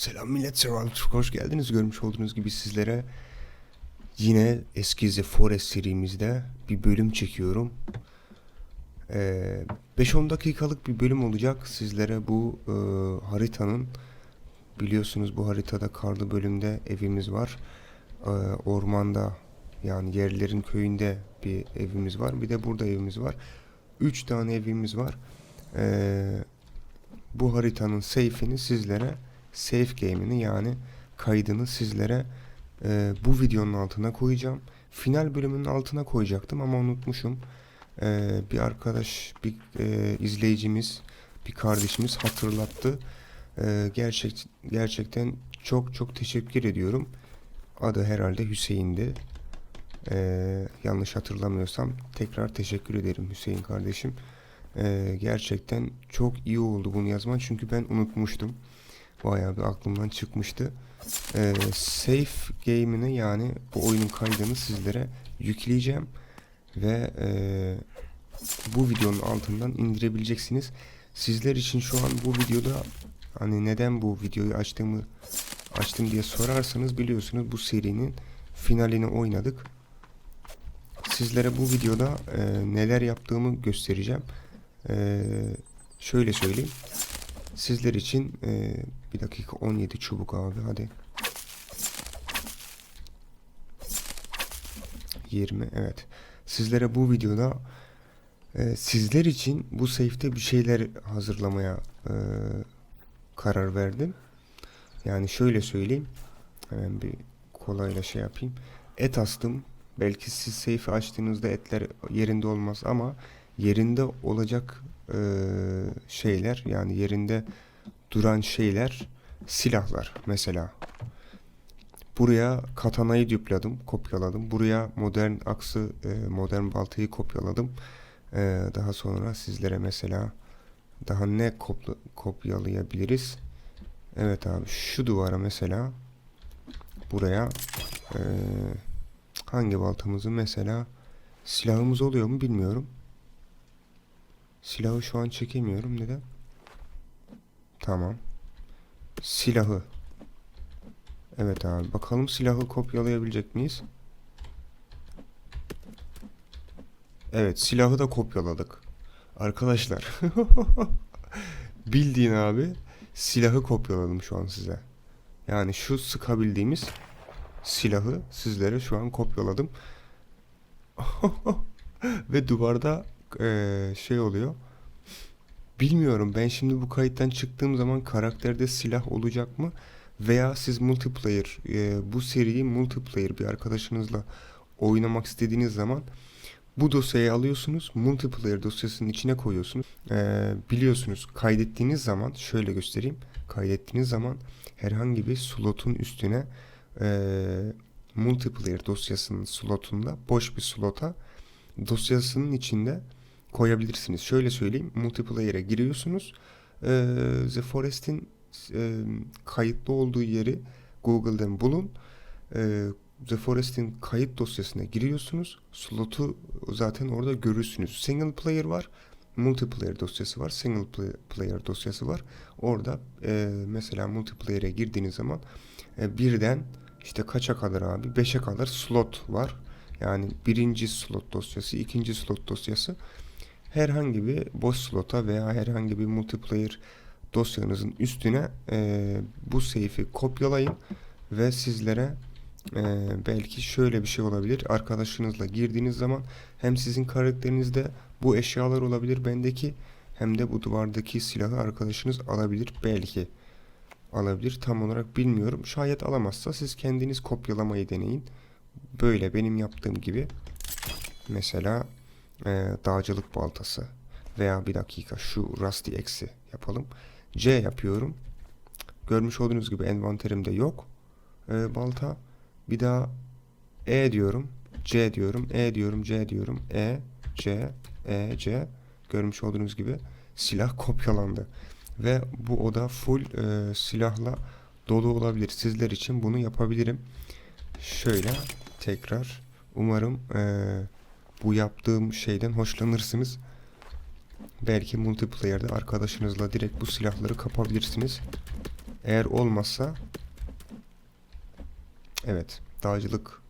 Selam millet, Survival Türk hoş geldiniz. Görmüş olduğunuz gibi sizlere yine eski The Forest serimizde bir bölüm çekiyorum. Ee, 5-10 dakikalık bir bölüm olacak. Sizlere bu e, haritanın biliyorsunuz bu haritada karlı bölümde evimiz var. Ee, ormanda yani yerlerin köyünde bir evimiz var. Bir de burada evimiz var. 3 tane evimiz var. Ee, bu haritanın safe'ini sizlere safe game'ini yani kaydını sizlere e, bu videonun altına koyacağım. Final bölümünün altına koyacaktım ama unutmuşum. E, bir arkadaş, bir e, izleyicimiz, bir kardeşimiz hatırlattı. E, gerçek gerçekten çok çok teşekkür ediyorum. Adı herhalde Hüseyin'di. E, yanlış hatırlamıyorsam tekrar teşekkür ederim Hüseyin kardeşim. E, gerçekten çok iyi oldu bunu yazman çünkü ben unutmuştum. Bayağı bir aklımdan çıkmıştı. Ee, safe game'ini yani bu oyunun kaydını sizlere yükleyeceğim. Ve e, bu videonun altından indirebileceksiniz. Sizler için şu an bu videoda hani neden bu videoyu açtığımı açtım diye sorarsanız biliyorsunuz bu serinin finalini oynadık. Sizlere bu videoda e, neler yaptığımı göstereceğim. E, şöyle söyleyeyim. Sizler için e, bir dakika 17 çubuk abi hadi. 20 evet. Sizlere bu videoda e, sizler için bu safe'te bir şeyler hazırlamaya e, karar verdim. Yani şöyle söyleyeyim. Hemen bir kolayla şey yapayım. Et astım. Belki siz safe'i açtığınızda etler yerinde olmaz ama yerinde olacak e, şeyler yani yerinde duran şeyler silahlar mesela. Buraya katanayı düpladım, kopyaladım. Buraya modern aksı, e, modern baltayı kopyaladım. E, daha sonra sizlere mesela daha ne kopla, kopyalayabiliriz? Evet abi şu duvara mesela buraya e, hangi baltamızı mesela silahımız oluyor mu bilmiyorum. Silahı şu an çekemiyorum. Neden? Tamam. Silahı. Evet abi. Bakalım silahı kopyalayabilecek miyiz? Evet. Silahı da kopyaladık. Arkadaşlar. Bildiğin abi silahı kopyaladım şu an size. Yani şu sıkabildiğimiz silahı sizlere şu an kopyaladım. Ve duvarda eee, şey oluyor. Bilmiyorum ben şimdi bu kayıttan çıktığım zaman karakterde silah olacak mı? Veya siz multiplayer eee, bu seriyi multiplayer bir arkadaşınızla oynamak istediğiniz zaman bu dosyayı alıyorsunuz, multiplayer dosyasının içine koyuyorsunuz. Eee, biliyorsunuz kaydettiğiniz zaman şöyle göstereyim. Kaydettiğiniz zaman herhangi bir slotun üstüne eee, multiplayer dosyasının slotunda boş bir slota dosyasının içinde koyabilirsiniz. Şöyle söyleyeyim. Multiplayer'e giriyorsunuz. Ee, The Forest'in e, kayıtlı olduğu yeri Google'dan bulun. Ee, The Forest'in kayıt dosyasına giriyorsunuz. Slotu zaten orada görürsünüz. Single player var. Multiplayer dosyası var. Single play- player dosyası var. Orada e, mesela multiplayer'e girdiğiniz zaman e, birden işte kaça kadar abi? Beşe kadar slot var. Yani birinci slot dosyası, ikinci slot dosyası herhangi bir boş slota veya herhangi bir multiplayer dosyanızın üstüne e, bu safe'i kopyalayın ve sizlere e, belki şöyle bir şey olabilir. Arkadaşınızla girdiğiniz zaman hem sizin karakterinizde bu eşyalar olabilir bendeki hem de bu duvardaki silahı arkadaşınız alabilir belki alabilir tam olarak bilmiyorum. Şayet alamazsa siz kendiniz kopyalamayı deneyin. Böyle benim yaptığım gibi mesela e, dağcılık baltası veya bir dakika şu Rusty X'i yapalım. C yapıyorum. Görmüş olduğunuz gibi envanterimde yok e, balta. Bir daha E diyorum. C diyorum. E diyorum. C diyorum. E, C, E, C. Görmüş olduğunuz gibi silah kopyalandı. Ve bu oda full e, silahla dolu olabilir. Sizler için bunu yapabilirim. Şöyle tekrar umarım e, bu yaptığım şeyden hoşlanırsınız. Belki multiplayer'de arkadaşınızla direkt bu silahları kapabilirsiniz. Eğer olmazsa evet dağcılık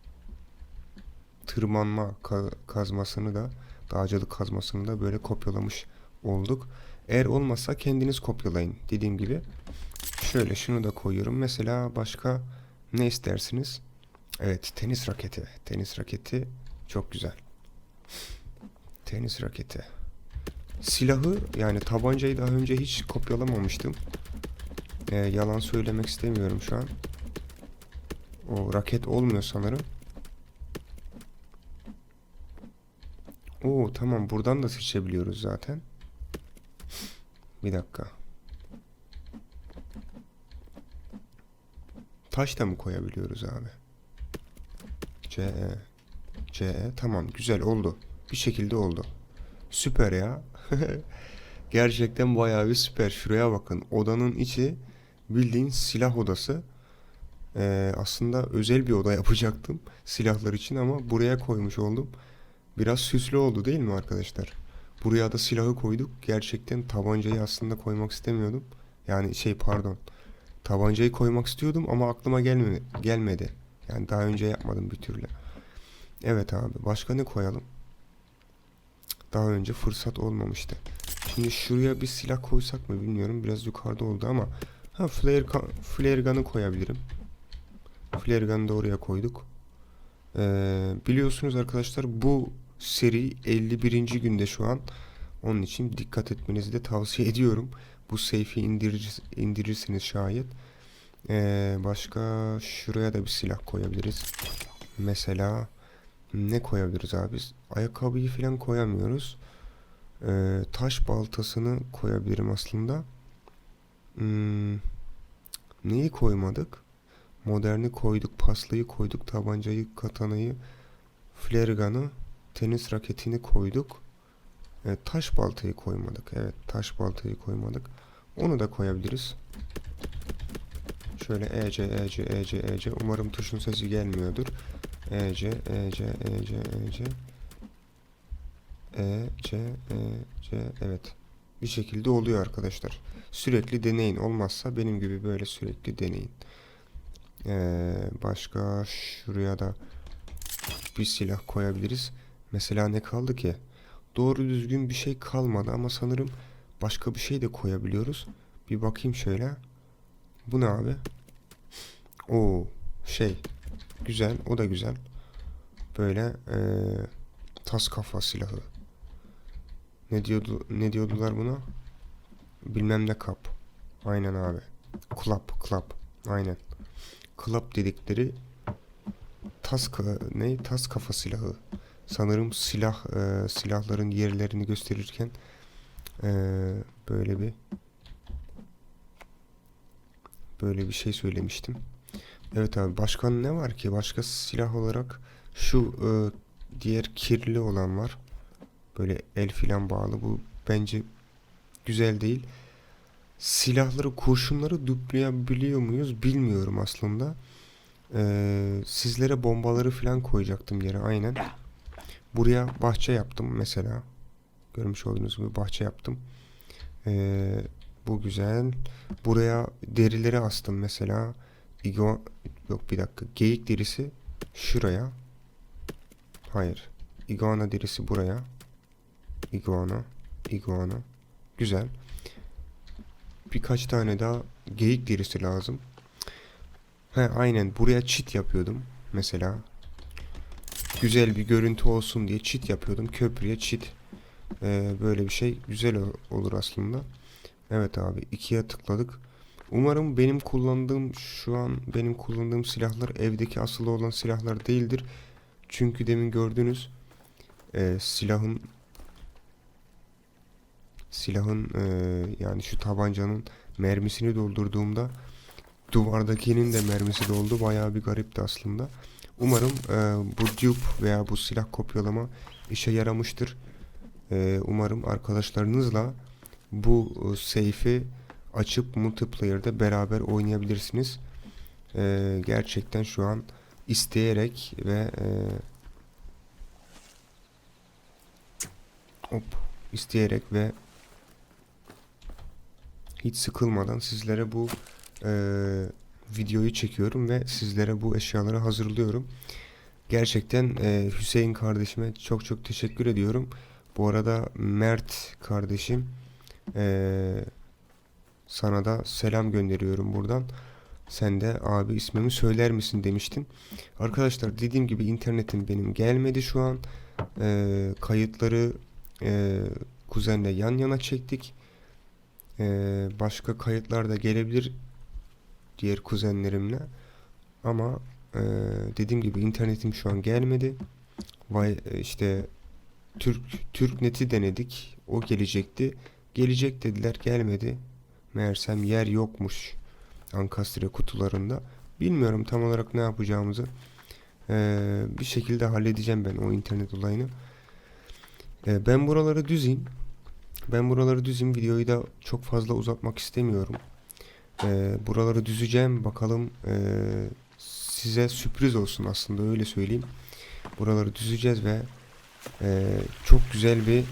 tırmanma ka- kazmasını da dağcılık kazmasını da böyle kopyalamış olduk. Eğer olmazsa kendiniz kopyalayın. Dediğim gibi şöyle şunu da koyuyorum. Mesela başka ne istersiniz? Evet tenis raketi. Tenis raketi çok güzel. Tenis raketi. Silahı yani tabancayı daha önce hiç kopyalamamıştım. Ee, yalan söylemek istemiyorum şu an. O raket olmuyor sanırım. Oo tamam buradan da seçebiliyoruz zaten. Bir dakika. Taş da mı koyabiliyoruz abi? CE. CE tamam güzel oldu. Bir şekilde oldu. Süper ya. Gerçekten bayağı bir süper. Şuraya bakın. Odanın içi bildiğin silah odası. Ee, aslında özel bir oda yapacaktım silahlar için ama buraya koymuş oldum. Biraz süslü oldu değil mi arkadaşlar? Buraya da silahı koyduk. Gerçekten tabancayı aslında koymak istemiyordum. Yani şey pardon. Tabancayı koymak istiyordum ama aklıma gelme gelmedi. Yani daha önce yapmadım bir türlü. Evet abi. Başka ne koyalım? Daha önce fırsat olmamıştı. Şimdi şuraya bir silah koysak mı bilmiyorum. Biraz yukarıda oldu ama ha flare, flare gun'ı koyabilirim. Flare gun'ı da oraya koyduk. Ee, biliyorsunuz arkadaşlar bu seri 51. günde şu an. Onun için dikkat etmenizi de tavsiye ediyorum. Bu safe'i indirir, indirirseniz şayet. Ee, başka şuraya da bir silah koyabiliriz. Mesela ne koyabiliriz abi? Ayakkabıyı falan koyamıyoruz. Ee, taş baltasını koyabilirim aslında. Hmm, neyi koymadık? Moderni koyduk, paslıyı koyduk, tabancayı, katanayı, flare gun'ı, tenis raketini koyduk. Evet, taş baltayı koymadık. Evet, taş baltayı koymadık. Onu da koyabiliriz. Şöyle EC, EC, EC, EC. Umarım tuşun sesi gelmiyordur. EC, EC, EC, EC. E, C, E, C. Evet. Bir şekilde oluyor arkadaşlar. Sürekli deneyin. Olmazsa benim gibi böyle sürekli deneyin. Ee, başka şuraya da bir silah koyabiliriz. Mesela ne kaldı ki? Doğru düzgün bir şey kalmadı ama sanırım başka bir şey de koyabiliyoruz. Bir bakayım şöyle. Bu ne abi? Oo, şey. Güzel, o da güzel. Böyle eee, tas kafa silahı. Ne diyordu ne diyordular buna? Bilmem ne kap. Aynen abi. Klap, klap. Aynen. Klap dedikleri tas ne? Tas kafa silahı. Sanırım silah eee, silahların yerlerini gösterirken eee, böyle bir böyle bir şey söylemiştim. Evet abi başka ne var ki? Başka silah olarak şu e, diğer kirli olan var. Böyle el filan bağlı. Bu bence güzel değil. Silahları, kurşunları duplayabiliyor muyuz bilmiyorum aslında. Ee, sizlere bombaları filan koyacaktım yere aynen. Buraya bahçe yaptım mesela. Görmüş olduğunuz gibi bahçe yaptım. Ee, bu güzel. Buraya derileri astım mesela. İgo yok bir dakika. Geyik derisi şuraya. Hayır. Iguana derisi buraya. Iguana. Iguana. Güzel. Birkaç tane daha geyik derisi lazım. He aynen buraya çit yapıyordum. Mesela. Güzel bir görüntü olsun diye çit yapıyordum. Köprüye çit. Ee, böyle bir şey güzel ol- olur aslında. Evet abi ikiye tıkladık. Umarım benim kullandığım şu an benim kullandığım silahlar evdeki asılı olan silahlar değildir. Çünkü demin gördüğünüz e, silahın silahın e, yani şu tabancanın mermisini doldurduğumda duvardakinin de mermisi doldu. Bayağı bir garipti aslında. Umarım e, bu dupe veya bu silah kopyalama işe yaramıştır. E, umarım arkadaşlarınızla bu e, safe'i açıp multiplayer'da beraber oynayabilirsiniz. E, gerçekten şu an isteyerek ve e, hop isteyerek ve hiç sıkılmadan sizlere bu eee, videoyu çekiyorum ve sizlere bu eşyaları hazırlıyorum. Gerçekten eee, Hüseyin kardeşime çok çok teşekkür ediyorum. Bu arada Mert kardeşim eee, sana da selam gönderiyorum buradan. Sen de abi ismimi söyler misin demiştin. Arkadaşlar dediğim gibi internetim benim gelmedi şu an. Eee, kayıtları eee kuzenle yan yana çektik. Eee, başka kayıtlar da gelebilir diğer kuzenlerimle. Ama eee, dediğim gibi internetim şu an gelmedi. Vay işte Türk Türknet'i denedik. O gelecekti. Gelecek dediler gelmedi. Meğersem yer yokmuş Ankastre kutularında. Bilmiyorum tam olarak ne yapacağımızı. Eee, bir şekilde halledeceğim ben o internet olayını. Eee, ben buraları düzeyim. Ben buraları düzeyim. Videoyu da çok fazla uzatmak istemiyorum. Eee, buraları düzeceğim. Bakalım eee, size sürpriz olsun aslında öyle söyleyeyim. Buraları düzeceğiz ve eee, çok güzel bir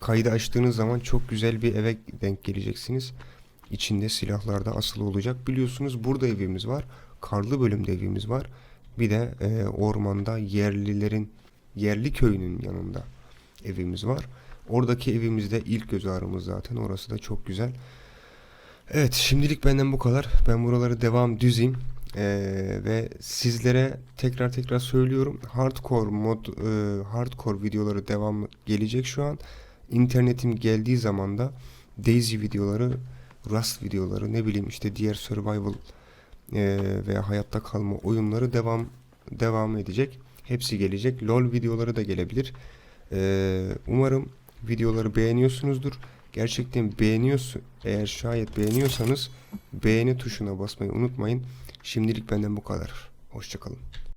kaydı açtığınız zaman çok güzel bir eve denk geleceksiniz. İçinde silahlar da asılı olacak. Biliyorsunuz burada evimiz var. Karlı bölümde evimiz var. Bir de eee, ormanda yerlilerin yerli köyünün yanında evimiz var. Oradaki evimizde ilk göz ağrımız zaten. Orası da çok güzel. Evet, şimdilik benden bu kadar. Ben buraları devam düzeyim. Ee, ve sizlere tekrar tekrar söylüyorum. Hardcore mod, e, hardcore videoları devam gelecek şu an. İnternetim geldiği zaman da Daisy videoları, Rust videoları, ne bileyim işte diğer survival e, veya hayatta kalma oyunları devam devam edecek. Hepsi gelecek. LoL videoları da gelebilir. Ee, umarım videoları beğeniyorsunuzdur. Gerçekten beğeniyorsun. Eğer şayet beğeniyorsanız beğeni tuşuna basmayı unutmayın. Şimdilik benden bu kadar. Hoşçakalın.